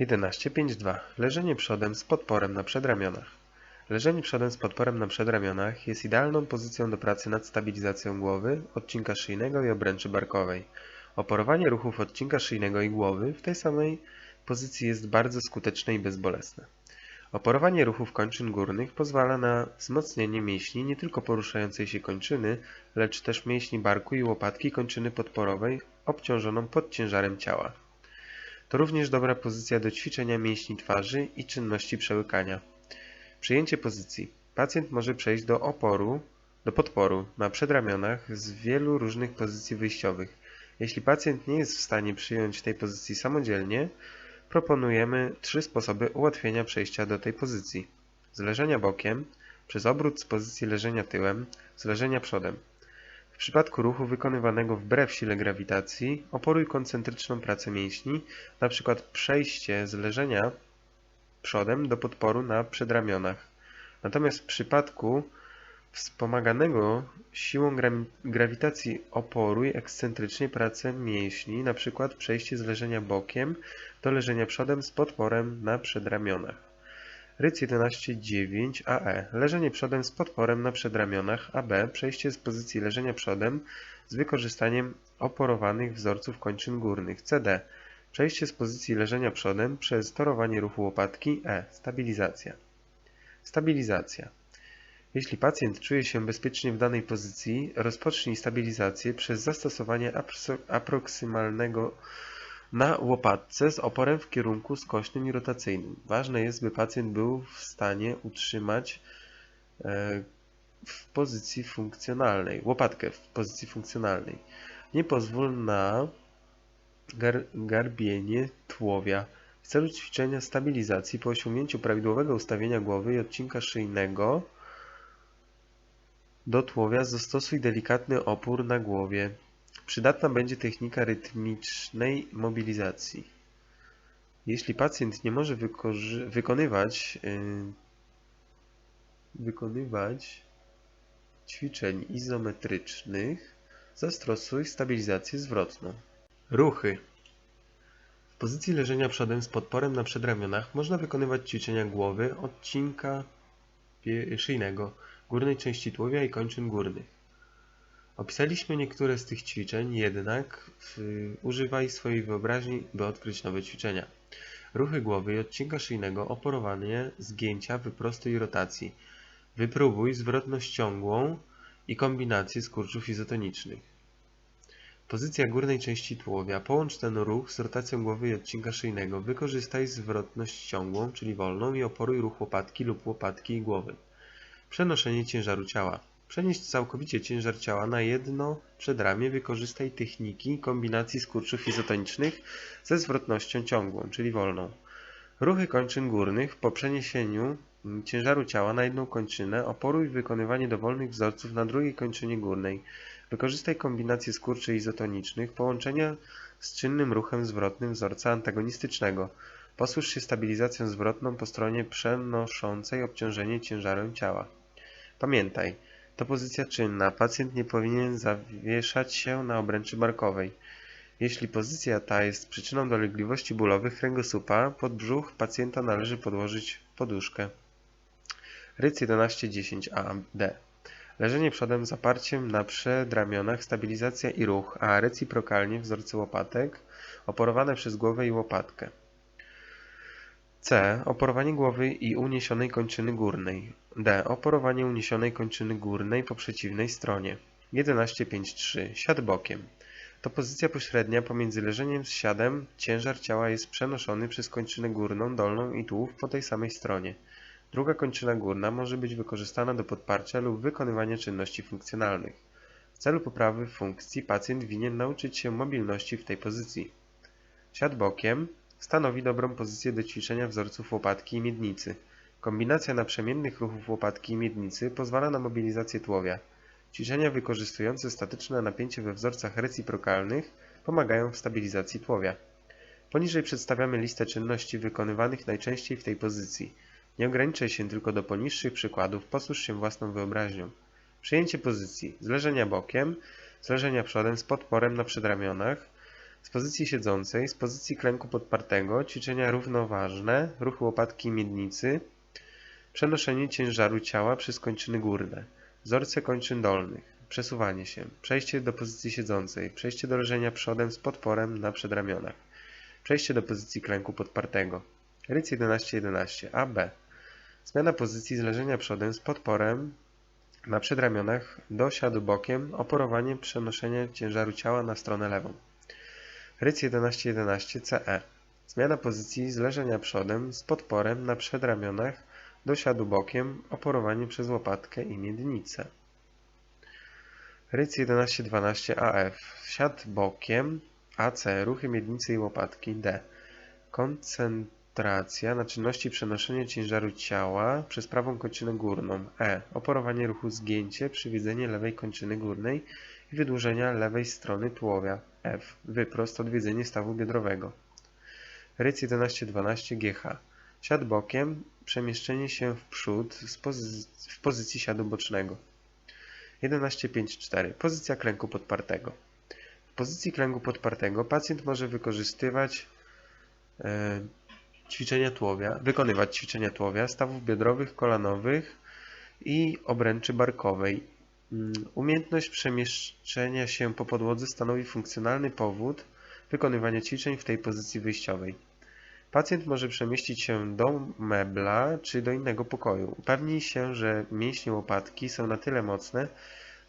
11.5.2 Leżenie przodem z podporem na przedramionach. Leżenie przodem z podporem na przedramionach jest idealną pozycją do pracy nad stabilizacją głowy, odcinka szyjnego i obręczy barkowej. Oporowanie ruchów odcinka szyjnego i głowy w tej samej pozycji jest bardzo skuteczne i bezbolesne. Oporowanie ruchów kończyn górnych pozwala na wzmocnienie mięśni nie tylko poruszającej się kończyny, lecz też mięśni barku i łopatki kończyny podporowej obciążoną pod ciężarem ciała. To również dobra pozycja do ćwiczenia mięśni twarzy i czynności przełykania. Przyjęcie pozycji. Pacjent może przejść do oporu, do podporu na przedramionach z wielu różnych pozycji wyjściowych. Jeśli pacjent nie jest w stanie przyjąć tej pozycji samodzielnie, proponujemy trzy sposoby ułatwienia przejścia do tej pozycji. Z leżenia bokiem, przez obrót z pozycji leżenia tyłem, z leżenia przodem. W przypadku ruchu wykonywanego wbrew sile grawitacji, oporuj koncentryczną pracę mięśni, np. przejście z leżenia przodem do podporu na przedramionach. Natomiast w przypadku wspomaganego siłą gra grawitacji oporuj ekscentrycznie pracę mięśni, np. przejście z leżenia bokiem do leżenia przodem z podporem na przedramionach. Ryc 11.9 AE. Leżenie przodem z podporem na przedramionach AB. Przejście z pozycji leżenia przodem z wykorzystaniem oporowanych wzorców kończyn górnych CD. Przejście z pozycji leżenia przodem przez torowanie ruchu łopatki E. Stabilizacja. Stabilizacja. Jeśli pacjent czuje się bezpiecznie w danej pozycji, rozpocznij stabilizację przez zastosowanie aproksymalnego na łopatce z oporem w kierunku skośnym i rotacyjnym. Ważne jest, by pacjent był w stanie utrzymać e, w pozycji funkcjonalnej, łopatkę w pozycji funkcjonalnej. Nie pozwól na gar garbienie tułowia. W celu ćwiczenia stabilizacji po osiągnięciu prawidłowego ustawienia głowy i odcinka szyjnego do tułowia zastosuj delikatny opór na głowie. Przydatna będzie technika rytmicznej mobilizacji. Jeśli pacjent nie może wykonywać, yy, wykonywać ćwiczeń izometrycznych, zastosuj stabilizację zwrotną. Ruchy. W pozycji leżenia przodem z podporem na przedramionach można wykonywać ćwiczenia głowy, odcinka szyjnego, górnej części tułowia i kończyn górnych. Opisaliśmy niektóre z tych ćwiczeń, jednak używaj swojej wyobraźni, by odkryć nowe ćwiczenia. Ruchy głowy i odcinka szyjnego, oporowanie, zgięcia, wyprostu i rotacji. Wypróbuj zwrotność ciągłą i kombinację skurczów izotonicznych. Pozycja górnej części tułowia. Połącz ten ruch z rotacją głowy i odcinka szyjnego. Wykorzystaj zwrotność ciągłą, czyli wolną i oporuj ruch łopatki lub łopatki i głowy. Przenoszenie ciężaru ciała. Przenieść całkowicie ciężar ciała na jedno przedramię wykorzystaj techniki kombinacji skurczów izotonicznych ze zwrotnością ciągłą, czyli wolną. Ruchy kończyn górnych po przeniesieniu ciężaru ciała na jedną kończynę oporuj wykonywanie dowolnych wzorców na drugiej kończynie górnej. Wykorzystaj kombinację skurczy izotonicznych połączenia z czynnym ruchem zwrotnym wzorca antagonistycznego. Posłuż się stabilizacją zwrotną po stronie przenoszącej obciążenie ciężarem ciała. Pamiętaj, to pozycja czynna. Pacjent nie powinien zawieszać się na obręczy barkowej. Jeśli pozycja ta jest przyczyną dolegliwości bólowych kręgosłupa, pod brzuch pacjenta należy podłożyć poduszkę. Ryc 11-10 Leżenie przodem z oparciem na przedramionach, stabilizacja i ruch, a reciprokalnie wzorce łopatek oporowane przez głowę i łopatkę. C. Oporowanie głowy i uniesionej kończyny górnej. D. Oporowanie uniesionej kończyny górnej po przeciwnej stronie. 11.5.3. Siad bokiem. To pozycja pośrednia pomiędzy leżeniem z siadem. Ciężar ciała jest przenoszony przez kończynę górną, dolną i tułów po tej samej stronie. Druga kończyna górna może być wykorzystana do podparcia lub wykonywania czynności funkcjonalnych. W celu poprawy funkcji pacjent winien nauczyć się mobilności w tej pozycji. Siad bokiem Stanowi dobrą pozycję do ćwiczenia wzorców łopatki i miednicy. Kombinacja naprzemiennych ruchów łopatki i miednicy pozwala na mobilizację tułowia. Ćwiczenia wykorzystujące statyczne napięcie we wzorcach reciprokalnych pomagają w stabilizacji tułowia. Poniżej przedstawiamy listę czynności wykonywanych najczęściej w tej pozycji. Nie ograniczaj się tylko do poniższych przykładów, posłuż się własną wyobraźnią. Przyjęcie pozycji. Zleżenia bokiem, zleżenia przodem z podporem na przedramionach, Z pozycji siedzącej, z pozycji klęku podpartego, ćwiczenia równoważne, ruch łopatki i miednicy, przenoszenie ciężaru ciała przez kończyny górne, wzorce kończyn dolnych, przesuwanie się, przejście do pozycji siedzącej, przejście do leżenia przodem z podporem na przedramionach, przejście do pozycji klęku podpartego. Ryc 11-11 A, B. Zmiana pozycji z leżenia przodem z podporem na przedramionach do siadu bokiem, oporowanie przenoszenia ciężaru ciała na stronę lewą. Ryc 11-11 CE. Zmiana pozycji z leżenia przodem z podporem na przedramionach do siadu bokiem, oporowanie przez łopatkę i miednicę. Ryc 11-12 AF. Siad bokiem AC. Ruchy miednicy i łopatki D. Koncentracja na czynności przenoszenia ciężaru ciała przez prawą kończynę górną. E. Oporowanie ruchu zgięcie, przywiedzenie lewej kończyny górnej i wydłużenia lewej strony tułowia. F. Wyprost, odwiedzenie stawu biodrowego. Ryc 11-12 GH. Siad bokiem, przemieszczenie się w przód z pozy w pozycji siadu bocznego. 11.5.4. Pozycja klęku podpartego. W pozycji klęku podpartego pacjent może wykorzystywać e, ćwiczenia tułowia, wykonywać ćwiczenia tułowia, stawów biodrowych, kolanowych i obręczy barkowej. Mm, Umiejętność przemieszczenia się po podłodze stanowi funkcjonalny powód wykonywania ćwiczeń w tej pozycji wyjściowej. Pacjent może przemieścić się do mebla czy do innego pokoju. Upewnij się, że mięśnie łopatki są na tyle mocne,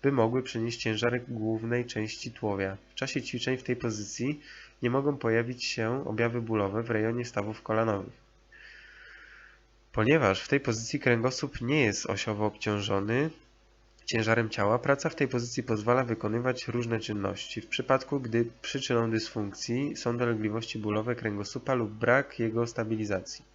by mogły przenieść ciężar głównej części tułowia. W czasie ćwiczeń w tej pozycji nie mogą pojawić się objawy bólowe w rejonie stawów kolanowych. Ponieważ w tej pozycji kręgosłup nie jest osiowo obciążony ciężarem ciała, praca w tej pozycji pozwala wykonywać różne czynności. W przypadku, gdy przyczyną dysfunkcji są dolegliwości bólowe kręgosłupa lub brak jego stabilizacji.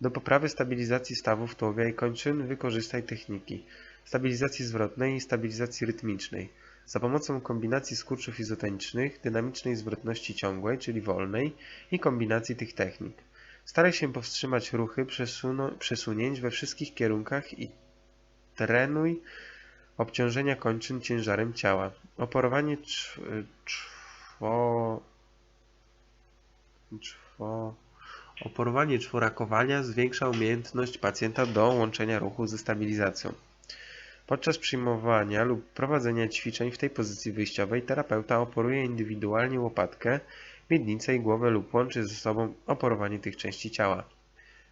Do poprawy stabilizacji stawów tułowia i kończyn wykorzystaj techniki stabilizacji zwrotnej i stabilizacji rytmicznej za pomocą kombinacji skurczów izotonicznych, dynamicznej zwrotności ciągłej, czyli wolnej i kombinacji tych technik. Staraj się powstrzymać ruchy przesunięć we wszystkich kierunkach i trenuj obciążenia kończyn ciężarem ciała. Oporowanie cz- czwo... czwo... Oporowanie czworakowania zwiększa umiejętność pacjenta do łączenia ruchu ze stabilizacją. Podczas przyjmowania lub prowadzenia ćwiczeń w tej pozycji wyjściowej terapeuta oporuje indywidualnie łopatkę, miednicę i głowę lub łączy ze sobą oporowanie tych części ciała.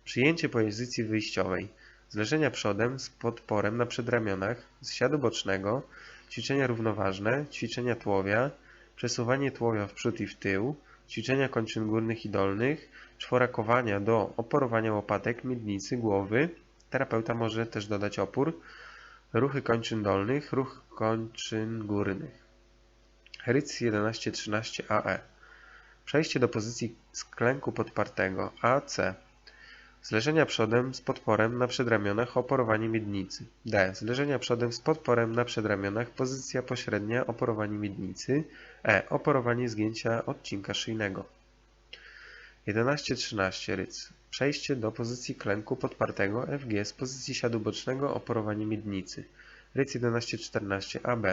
Przyjęcie pozycji wyjściowej. Z leżenia przodem z podporem na przedramionach, z siadu bocznego, ćwiczenia równoważne, ćwiczenia tułowia, przesuwanie tułowia w przód i w tył, ćwiczenia kończyn górnych i dolnych, czworakowania do oporowania łopatek, miednicy, głowy. Terapeuta może też dodać opór, ruchy kończyn dolnych, ruch kończyn górnych. Ryc 11-13 AE. Przejście do pozycji sklęku podpartego AC. Z leżenia przodem z podporem na przedramionach oporowanie miednicy. D. Z leżenia przodem z podporem na przedramionach pozycja pośrednia oporowanie miednicy. E. Oporowanie zgięcia odcinka szyjnego. 11-13 ryc. Przejście do pozycji klęku podpartego FG z pozycji siadu bocznego oporowanie miednicy. Ryc 11-14 AB.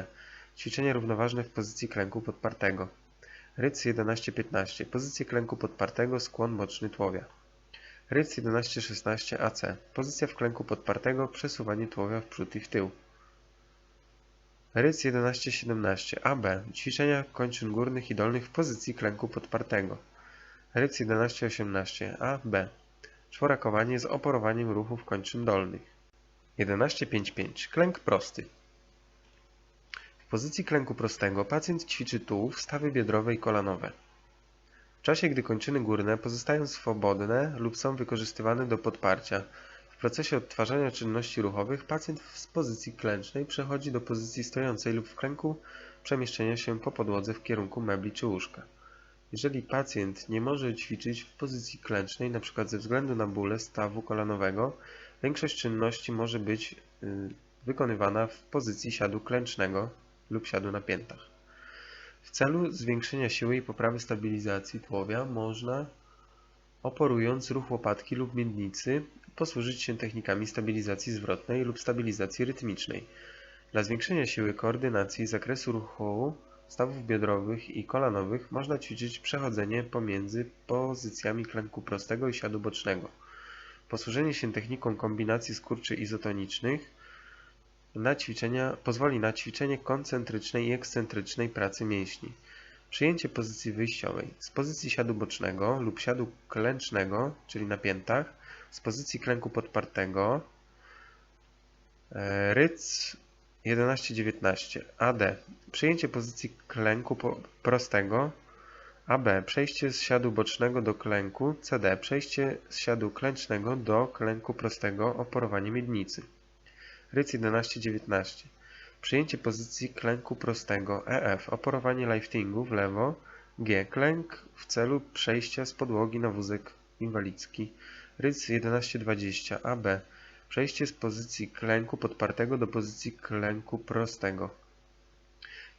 Ćwiczenia równoważne w pozycji klęku podpartego. Ryc 11-15. Pozycję klęku podpartego, skłon boczny tułowia. Ryc 11-16 AC. Pozycja w klęku podpartego, przesuwanie tułowia w przód i w tył. Ryc 11-17 AB. Ćwiczenia kończyn górnych i dolnych w pozycji klęku podpartego. Ryc 11-18 AB. Czworakowanie z oporowaniem ruchów kończyn dolnych. 11.5.5. Klęk prosty. W pozycji klęku prostego pacjent ćwiczy tułów, stawy biodrowe i kolanowe. Czasie, gdy kończyny górne pozostają swobodne lub są wykorzystywane do podparcia, w procesie odtwarzania czynności ruchowych pacjent z pozycji klęcznej przechodzi do pozycji stojącej lub w klęku przemieszczenia się po podłodze w kierunku mebli czy łóżka. Jeżeli pacjent nie może ćwiczyć w pozycji klęcznej, np. ze względu na bóle stawu kolanowego, większość czynności może być y, wykonywana w pozycji siadu klęcznego lub siadu na piętach. W celu zwiększenia siły i poprawy stabilizacji tułowia można, oporując ruch łopatki lub miednicy, posłużyć się technikami stabilizacji zwrotnej lub stabilizacji rytmicznej. Dla zwiększenia siły koordynacji zakresu ruchu stawów biodrowych i kolanowych można ćwiczyć przechodzenie pomiędzy pozycjami klęku prostego i siadu bocznego. Posłużenie się techniką kombinacji skurczy izotonicznych na ćwiczenia, pozwoli na ćwiczenie koncentrycznej i ekscentrycznej pracy mięśni. Przyjęcie pozycji wyjściowej z pozycji siadu bocznego lub siadu klęcznego, czyli na piętach, z pozycji klęku podpartego, ryc 11-19 AD. Przyjęcie pozycji klęku prostego AB. Przejście z siadu bocznego do klęku CD. Przejście z siadu klęcznego do klęku prostego oporowanie miednicy. Ryc 11-19 Przyjęcie pozycji klęku prostego EF. Oporowanie liftingu w lewo G. Klęk w celu przejścia z podłogi na wózek inwalidzki. Ryc 11-20 AB. Przejście z pozycji klęku podpartego do pozycji klęku prostego.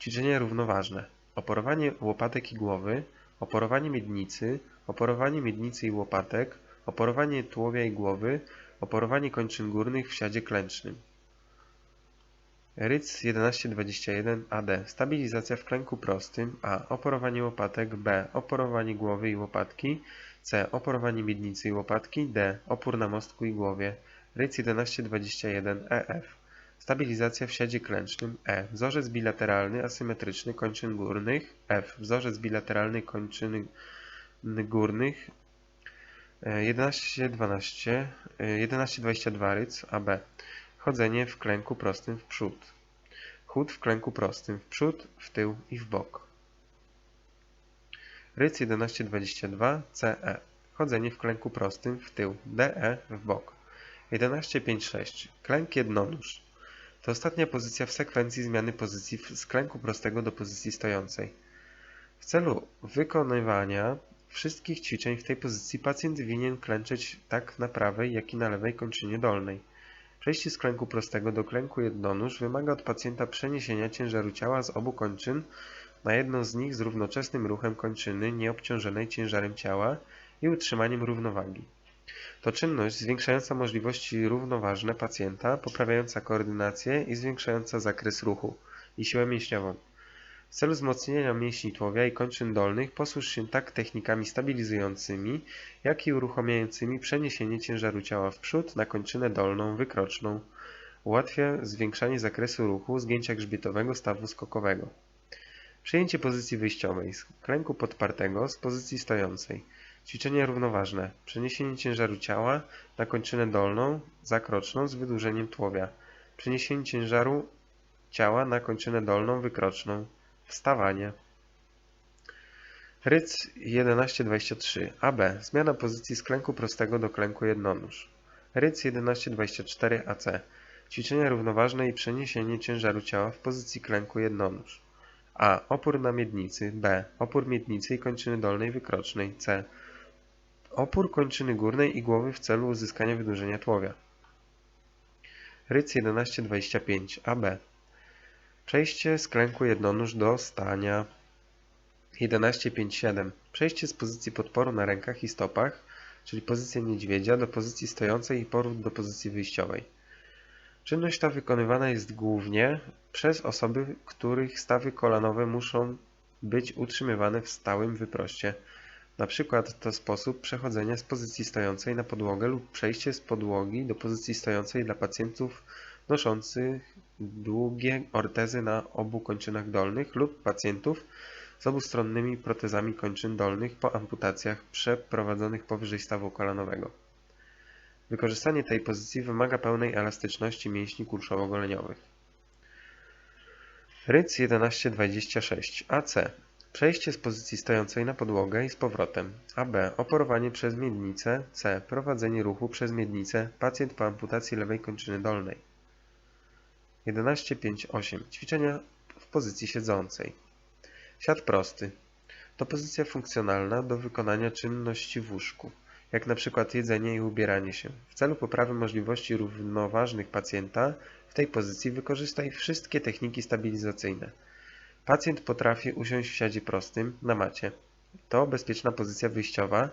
Ćwiczenia równoważne. Oporowanie łopatek i głowy, oporowanie miednicy, oporowanie miednicy i łopatek, oporowanie tułowia i głowy, oporowanie kończyn górnych w siadzie klęcznym. Ryc 1121 AD. Stabilizacja w klęku prostym. A. Oporowanie łopatek. B. Oporowanie głowy i łopatki. C. Oporowanie miednicy i łopatki. D. Opór na mostku i głowie. Ryc 1121 EF. Stabilizacja w siadzie klęcznym. E. Wzorzec bilateralny asymetryczny kończyn górnych. F. Wzorzec bilateralny kończyny górnych. E, 11-12, e, 11-22 ryc AB. Chodzenie w klęku prostym w przód. Chód w klęku prostym w przód, w tył i w bok. Ryc 11-22 CE. Chodzenie w klęku prostym w tył. DE w bok. 11-5-6. Klęk jednonóż. To ostatnia pozycja w sekwencji zmiany pozycji z klęku prostego do pozycji stojącej. W celu wykonywania wszystkich ćwiczeń w tej pozycji pacjent winien klęczeć tak na prawej, jak i na lewej kończynie dolnej. Przejście z klęku prostego do klęku jednonóż wymaga od pacjenta przeniesienia ciężaru ciała z obu kończyn na jedną z nich z równoczesnym ruchem kończyny nieobciążonej ciężarem ciała i utrzymaniem równowagi. To czynność zwiększająca możliwości równoważne pacjenta, poprawiająca koordynację i zwiększająca zakres ruchu i siłę mięśniową. W celu wzmocnienia mięśni tułowia i kończyn dolnych posłuż się tak technikami stabilizującymi, jak i uruchamiającymi przeniesienie ciężaru ciała w przód na kończynę dolną wykroczną. Ułatwia zwiększanie zakresu ruchu zgięcia grzbietowego stawu skokowego. Przyjęcie pozycji wyjściowej z klęku podpartego z pozycji stojącej. Ćwiczenia równoważne. Przeniesienie ciężaru ciała na kończynę dolną zakroczną z wydłużeniem tułowia. Przeniesienie ciężaru ciała na kończynę dolną wykroczną. Wstawanie. Ryc 1123 AB. Zmiana pozycji z klęku prostego do klęku jednonóż. Ryc 1124 AC. Ćwiczenia równoważne i przeniesienie ciężaru ciała w pozycji klęku jednonóż. A. Opór na miednicy. B. Opór miednicy i kończyny dolnej wykrocznej. C. Opór kończyny górnej i głowy w celu uzyskania wydłużenia tułowia. Ryc 1125 AB. Przejście z klęku jednonóż do stania. 1157. Przejście z pozycji podporu na rękach i stopach, czyli pozycja niedźwiedzia, do pozycji stojącej i powrót do pozycji wyjściowej. Czynność ta wykonywana jest głównie przez osoby, których stawy kolanowe muszą być utrzymywane w stałym wyproście. Na przykład to sposób przechodzenia z pozycji stojącej na podłogę lub przejście z podłogi do pozycji stojącej dla pacjentów noszących długie ortezy na obu kończynach dolnych lub pacjentów z obustronnymi protezami kończyn dolnych po amputacjach przeprowadzonych powyżej stawu kolanowego. Wykorzystanie tej pozycji wymaga pełnej elastyczności mięśni kulszowo-goleniowych. Ryc 1126 AC. Przejście z pozycji stojącej na podłogę i z powrotem. AB. Oporowanie przez miednicę. C. Prowadzenie ruchu przez miednicę. Pacjent po amputacji lewej kończyny dolnej. 11.5.8. Ćwiczenia w pozycji siedzącej. Siad prosty. To pozycja funkcjonalna do wykonania czynności w łóżku, jak na przykład jedzenie i ubieranie się. W celu poprawy możliwości równoważnych pacjenta w tej pozycji wykorzystaj wszystkie techniki stabilizacyjne. Pacjent potrafi usiąść w siadzie prostym na macie. To bezpieczna pozycja wyjściowa,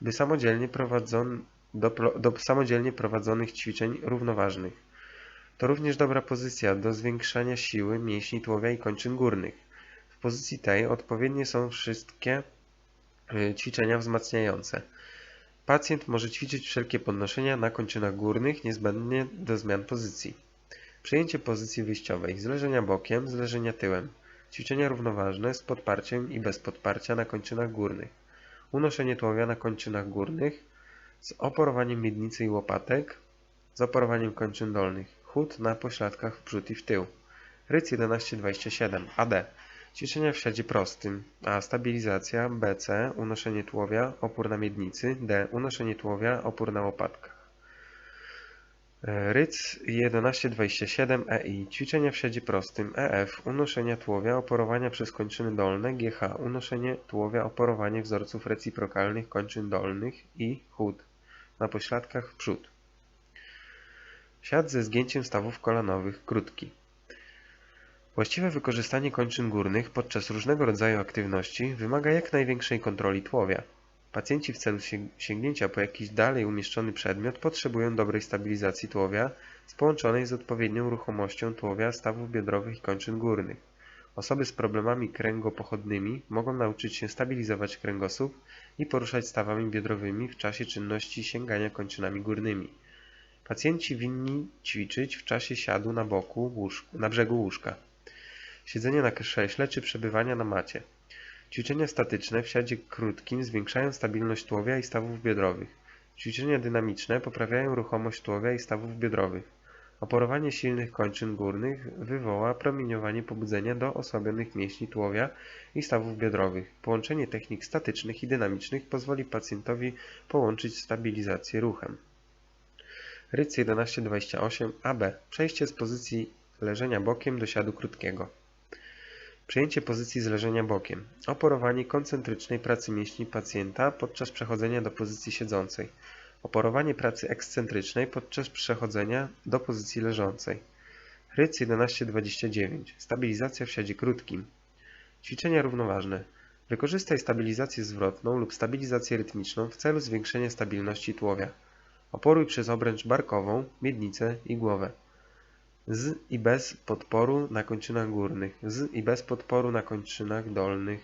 by samodzielnie, do, do samodzielnie prowadzonych ćwiczeń równoważnych. To również dobra pozycja do zwiększania siły mięśni tułowia i kończyn górnych. W pozycji tej odpowiednie są wszystkie y, ćwiczenia wzmacniające. Pacjent może ćwiczyć wszelkie podnoszenia na kończynach górnych niezbędnie do zmian pozycji. Przyjęcie pozycji wyjściowej, zleżenia bokiem, zleżenia tyłem. Ćwiczenia równoważne z podparciem i bez podparcia na kończynach górnych. Unoszenie tułowia na kończynach górnych z oporowaniem miednicy i łopatek, z oporowaniem kończyn dolnych. Chód na pośladkach w przód i w tył. Ryc 1127 AD. Ćwiczenia w siadzie prostym. A. Stabilizacja. BC. Unoszenie tułowia. Opór na miednicy. D. Unoszenie tułowia. Opór na łopatkach. E, Ryc 1127 EI. Ćwiczenia w siadzie prostym. EF. Unoszenia tułowia. Oporowania przez kończyny dolne. GH. Unoszenie tułowia. Oporowanie wzorców reciprokalnych kończyn dolnych. I. Chód. Na pośladkach w przód. Siad ze zgięciem stawów kolanowych. Krótki. Właściwe wykorzystanie kończyn górnych podczas różnego rodzaju aktywności wymaga jak największej kontroli tułowia. Pacjenci w celu sięg- sięgnięcia po jakiś dalej umieszczony przedmiot potrzebują dobrej stabilizacji tułowia z połączonej z odpowiednią ruchomością tułowia, stawów biodrowych i kończyn górnych. Osoby z problemami kręgopochodnymi mogą nauczyć się stabilizować kręgosłup i poruszać stawami biodrowymi w czasie czynności sięgania kończynami górnymi. Pacjenci winni ćwiczyć w czasie siadu na boku łóż- na brzegu łóżka siedzenia na krześle czy przebywania na macie. Ćwiczenia statyczne w siadzie krótkim zwiększają stabilność tułowia i stawów biodrowych. Ćwiczenia dynamiczne poprawiają ruchomość tułowia i stawów biodrowych. Oporowanie silnych kończyn górnych wywoła promieniowanie pobudzenia do osłabionych mięśni tułowia i stawów biodrowych. Połączenie technik statycznych i dynamicznych pozwoli pacjentowi połączyć stabilizację ruchem. Ryc 1128 AB. Przejście z pozycji leżenia bokiem do siadu krótkiego. Przyjęcie pozycji z leżenia bokiem. Oporowanie koncentrycznej pracy mięśni pacjenta podczas przechodzenia do pozycji siedzącej. Oporowanie pracy ekscentrycznej podczas przechodzenia do pozycji leżącej. Ryc 1129. Stabilizacja w siadzie krótkim. Ćwiczenia równoważne. Wykorzystaj stabilizację zwrotną lub stabilizację rytmiczną w celu zwiększenia stabilności tułowia. Oporuj przez obręcz barkową, miednicę i głowę z i bez podporu na kończynach górnych, z i bez podporu na kończynach dolnych.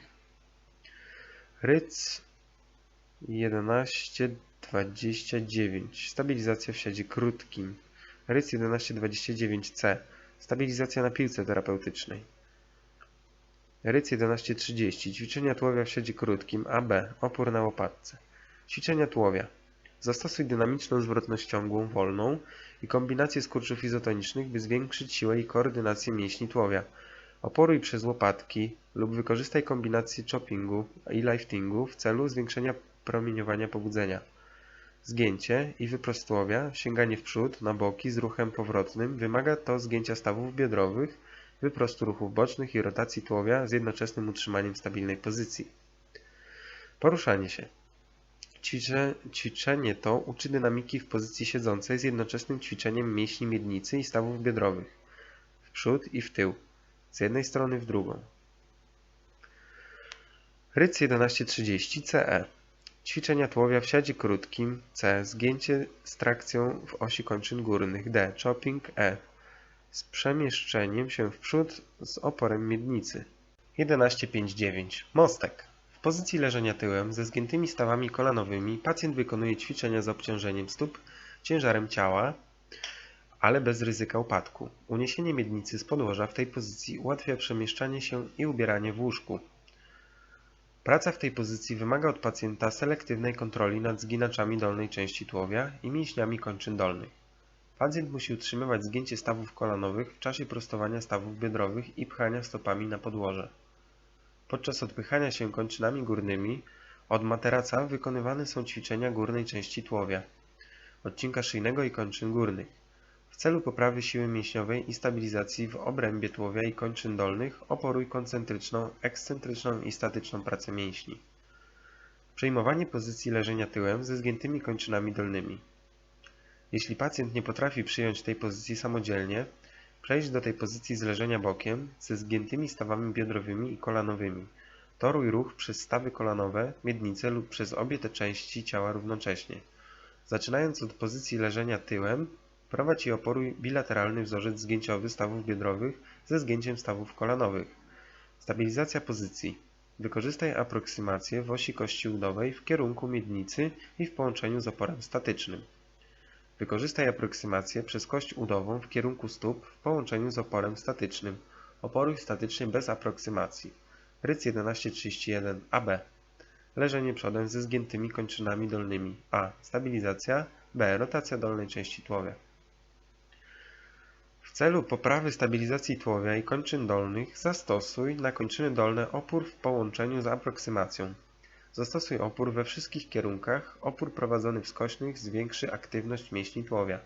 Ryc 1129. Stabilizacja w siadzie krótkim. Ryc 1129C. Stabilizacja na piłce terapeutycznej. Ryc 1130. Ćwiczenia tułowia w siadzie krótkim. AB. Opór na łopatce. Ćwiczenia tułowia. Zastosuj dynamiczną zwrotność ciągłą, wolną i kombinację skurczów izotonicznych, by zwiększyć siłę i koordynację mięśni tułowia. Oporuj przez łopatki lub wykorzystaj kombinację choppingu i liftingu w celu zwiększenia promieniowania pobudzenia. Zgięcie i wyprost sięganie w przód, na boki z ruchem powrotnym wymaga to zgięcia stawów biodrowych, wyprostu ruchów bocznych i rotacji tułowia z jednoczesnym utrzymaniem stabilnej pozycji. Poruszanie się. Ćwicze, ćwiczenie to uczy dynamiki w pozycji siedzącej z jednoczesnym ćwiczeniem mięśni miednicy i stawów biodrowych w przód i w tył, z jednej strony w drugą. Ryc 1130 CE Ćwiczenia tułowia w siadzie krótkim C. Zgięcie z trakcją w osi kończyn górnych D. Chopping E. Z przemieszczeniem się w przód z oporem miednicy. 1159 Mostek w pozycji leżenia tyłem ze zgiętymi stawami kolanowymi pacjent wykonuje ćwiczenia z obciążeniem stóp, ciężarem ciała, ale bez ryzyka upadku. Uniesienie miednicy z podłoża w tej pozycji ułatwia przemieszczanie się i ubieranie w łóżku. Praca w tej pozycji wymaga od pacjenta selektywnej kontroli nad zginaczami dolnej części tułowia i mięśniami kończyn dolnych. Pacjent musi utrzymywać zgięcie stawów kolanowych w czasie prostowania stawów biodrowych i pchania stopami na podłoże. Podczas odpychania się kończynami górnymi od materaca wykonywane są ćwiczenia górnej części tułowia, odcinka szyjnego i kończyn górnych, w celu poprawy siły mięśniowej i stabilizacji w obrębie tułowia i kończyn dolnych oporuj koncentryczną, ekscentryczną i statyczną pracę mięśni. Przejmowanie pozycji leżenia tyłem ze zgiętymi kończynami dolnymi. Jeśli pacjent nie potrafi przyjąć tej pozycji samodzielnie, Przejdź do tej pozycji z leżenia bokiem ze zgiętymi stawami biodrowymi i kolanowymi. Toruj ruch przez stawy kolanowe, miednice lub przez obie te części ciała równocześnie. Zaczynając od pozycji leżenia tyłem, prowadź i oporuj bilateralny wzorzec zgięciowy stawów biodrowych ze zgięciem stawów kolanowych. Stabilizacja pozycji. Wykorzystaj aproksymację w osi kości udowej w kierunku miednicy i w połączeniu z oporem statycznym. Wykorzystaj aproksymację przez kość udową w kierunku stóp w połączeniu z oporem statycznym. Oporuj statycznie bez aproksymacji. Ryc 1131 AB. Leżenie przodem ze zgiętymi kończynami dolnymi. A. Stabilizacja. B. Rotacja dolnej części tułowia. W celu poprawy stabilizacji tułowia i kończyn dolnych zastosuj na kończyny dolne opór w połączeniu z aproksymacją. Zastosuj opór we wszystkich kierunkach. Opór prowadzony w skośnych zwiększy aktywność mięśni tułowia.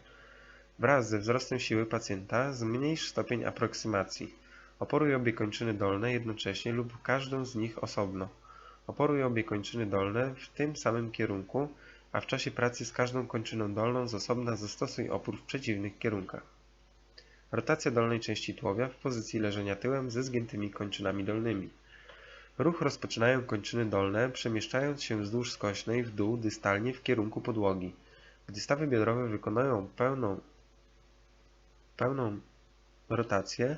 Wraz ze wzrostem siły pacjenta zmniejsz stopień aproksymacji. Oporuj obie kończyny dolne jednocześnie lub każdą z nich osobno. Oporuj obie kończyny dolne w tym samym kierunku, a w czasie pracy z każdą kończyną dolną z osobna zastosuj opór w przeciwnych kierunkach. Rotacja dolnej części tułowia w pozycji leżenia tyłem ze zgiętymi kończynami dolnymi. Ruch rozpoczynają kończyny dolne, przemieszczając się wzdłuż skośnej w dół dystalnie w kierunku podłogi. Gdy stawy biodrowe wykonają pełną, pełną rotację,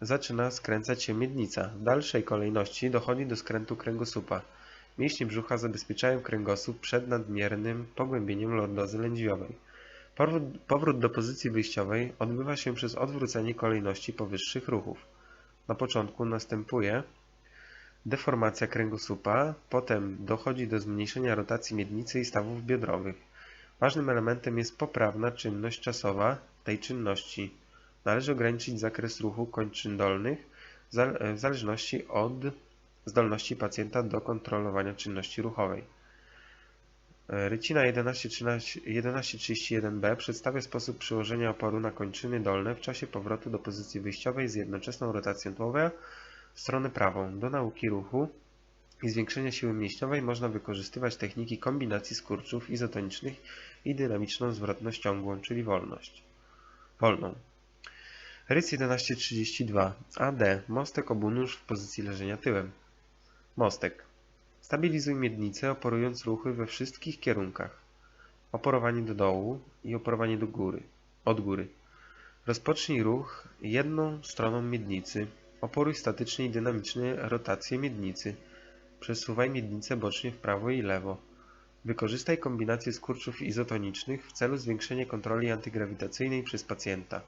zaczyna skręcać się miednica. W dalszej kolejności dochodzi do skrętu kręgosłupa. Mięśnie brzucha zabezpieczają kręgosłup przed nadmiernym pogłębieniem lordozy lędźwiowej. Powrót, powrót do pozycji wyjściowej odbywa się przez odwrócenie kolejności powyższych ruchów. Na początku następuje deformacja kręgosłupa, potem dochodzi do zmniejszenia rotacji miednicy i stawów biodrowych. Ważnym elementem jest poprawna czynność czasowa tej czynności. Należy ograniczyć zakres ruchu kończyn dolnych w zależności od zdolności pacjenta do kontrolowania czynności ruchowej. Rycina 1131b przedstawia sposób przyłożenia oporu na kończyny dolne w czasie powrotu do pozycji wyjściowej z jednoczesną rotacją tułowia w stronę prawą. Do nauki ruchu i zwiększenia siły mięśniowej można wykorzystywać techniki kombinacji skurczów izotonicznych i dynamiczną zwrotność ciągłą, czyli wolność. Wolną. Rys 1132 AD. Mostek obu w pozycji leżenia tyłem. Mostek. Stabilizuj miednicę, oporując ruchy we wszystkich kierunkach. Oporowanie do dołu i oporowanie do góry. Od góry. Rozpocznij ruch jedną stroną miednicy. Oporuj statycznie i dynamicznie rotację miednicy. Przesuwaj miednicę bocznie w prawo i lewo. Wykorzystaj kombinację skurczów izotonicznych w celu zwiększenia kontroli antygrawitacyjnej przez pacjenta.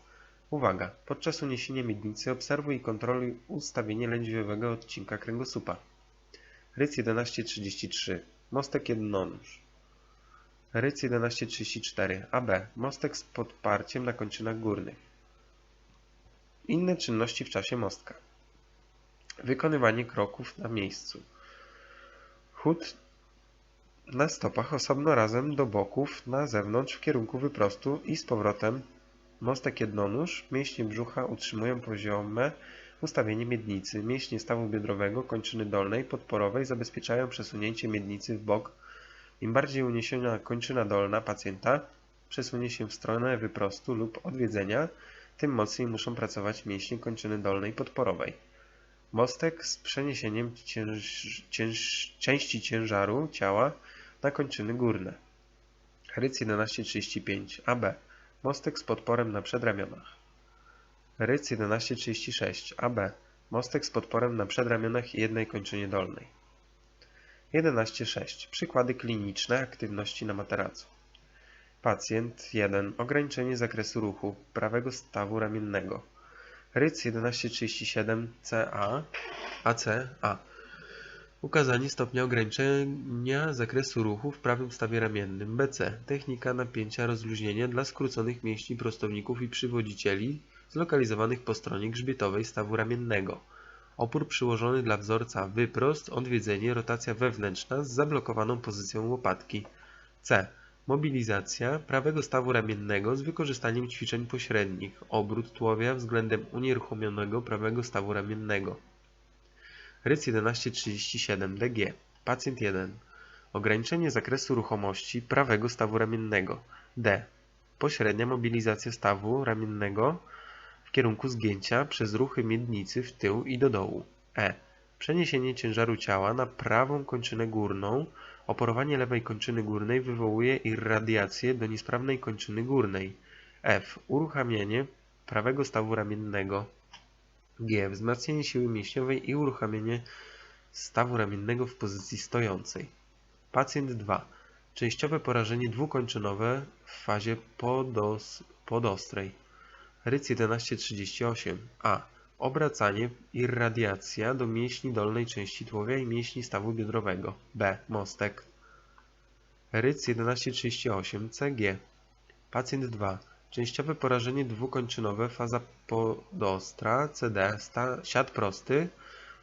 Uwaga! Podczas uniesienia miednicy obserwuj i kontroluj ustawienie lędźwiowego odcinka kręgosłupa. Rys 1133. Mostek jednonóż. Rys 1134. AB. Mostek z podparciem na kończynach górnych. Inne czynności w czasie mostka. Wykonywanie kroków na miejscu. Chód na stopach osobno razem do boków na zewnątrz w kierunku wyprostu i z powrotem. Mostek jednonóż. Mięśnie brzucha utrzymują poziome ustawienie miednicy. Mięśnie stawu biodrowego kończyny dolnej podporowej zabezpieczają przesunięcie miednicy w bok. Im bardziej uniesiona kończyna dolna pacjenta przesunie się w stronę wyprostu lub odwiedzenia, tym mocniej muszą pracować mięśnie kończyny dolnej podporowej. Mostek z przeniesieniem cięż, cięż, części ciężaru ciała na kończyny górne. Rys 1135 AB. Mostek z podporem na przedramionach. Rys 1136 AB. Mostek z podporem na przedramionach i jednej kończynie dolnej. 11.6. Przykłady kliniczne aktywności na materacu. Pacjent 1. Ograniczenie zakresu ruchu prawego stawu ramiennego. Rys 1137 CA ACA. Ukazanie stopnia ograniczenia zakresu ruchu w prawym stawie ramiennym BC. Technika napięcia rozluźnienia dla skróconych mięśni prostowników i przywodzicieli zlokalizowanych po stronie grzbietowej stawu ramiennego. Opór przyłożony dla wzorca wyprost, odwiedzenie, rotacja wewnętrzna z zablokowaną pozycją łopatki. C. Mobilizacja prawego stawu ramiennego z wykorzystaniem ćwiczeń pośrednich. Obrót tułowia względem unieruchomionego prawego stawu ramiennego. Rys 1137 DG. Pacjent 1. Ograniczenie zakresu ruchomości prawego stawu ramiennego. D. Pośrednia mobilizacja stawu ramiennego w kierunku zgięcia przez ruchy miednicy w tył i do dołu. E. Przeniesienie ciężaru ciała na prawą kończynę górną. Oporowanie lewej kończyny górnej wywołuje irradiację do niesprawnej kończyny górnej. F. Uruchamianie prawego stawu ramiennego. G. Wzmacnianie siły mięśniowej i uruchamianie stawu ramiennego w pozycji stojącej. Pacjent 2. Częściowe porażenie dwukończynowe w fazie podos podostrej. Ryc 1138. A. Obracanie, irradiacja do mięśni dolnej części tułowia i mięśni stawu biodrowego. B. Mostek. Ryc 1138. CG. Pacjent 2. Częściowe porażenie dwukończynowe, faza podostra, CD, sta, siad prosty,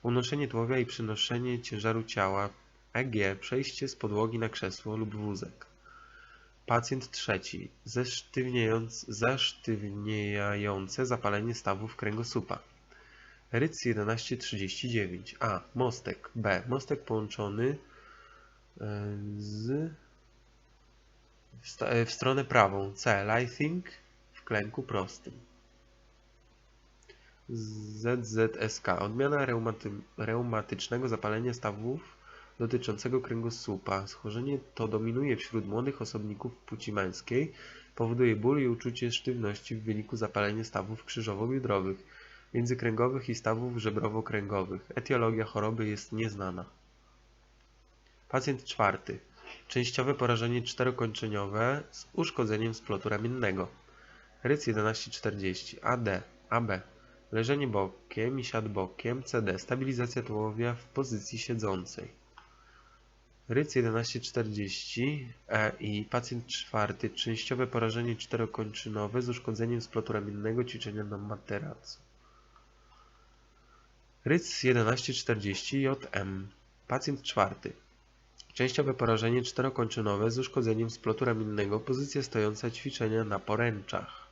unoszenie tułowia i przenoszenie ciężaru ciała, EG, przejście z podłogi na krzesło lub wózek. Pacjent trzeci. Zasztywniające zapalenie stawów kręgosłupa. Ryc 1139. A. Mostek. B. Mostek połączony e, z e, w stronę prawą. C. Lithing w klęku prostym. ZZSK. Odmiana reumaty, reumatycznego zapalenia stawów dotyczącego kręgosłupa. Schorzenie to dominuje wśród młodych osobników płci męskiej. Powoduje ból i uczucie sztywności w wyniku zapalenia stawów krzyżowo-biodrowych, międzykręgowych i stawów żebrowo-kręgowych. Etiologia choroby jest nieznana. Pacjent czwarty. Częściowe porażenie czterokończeniowe z uszkodzeniem splotu ramiennego. Ryc 1140. AD. AB. Leżenie bokiem i siad bokiem. CD. Stabilizacja tułowia w pozycji siedzącej. Ryc 1140 E i pacjent czwarty. Częściowe porażenie czterokończynowe z uszkodzeniem splotu ramiennego ćwiczenia na materacu. Ryc 1140 JM. Pacjent czwarty. Częściowe porażenie czterokończynowe z uszkodzeniem splotu ramiennego, pozycja stojąca ćwiczenia na poręczach.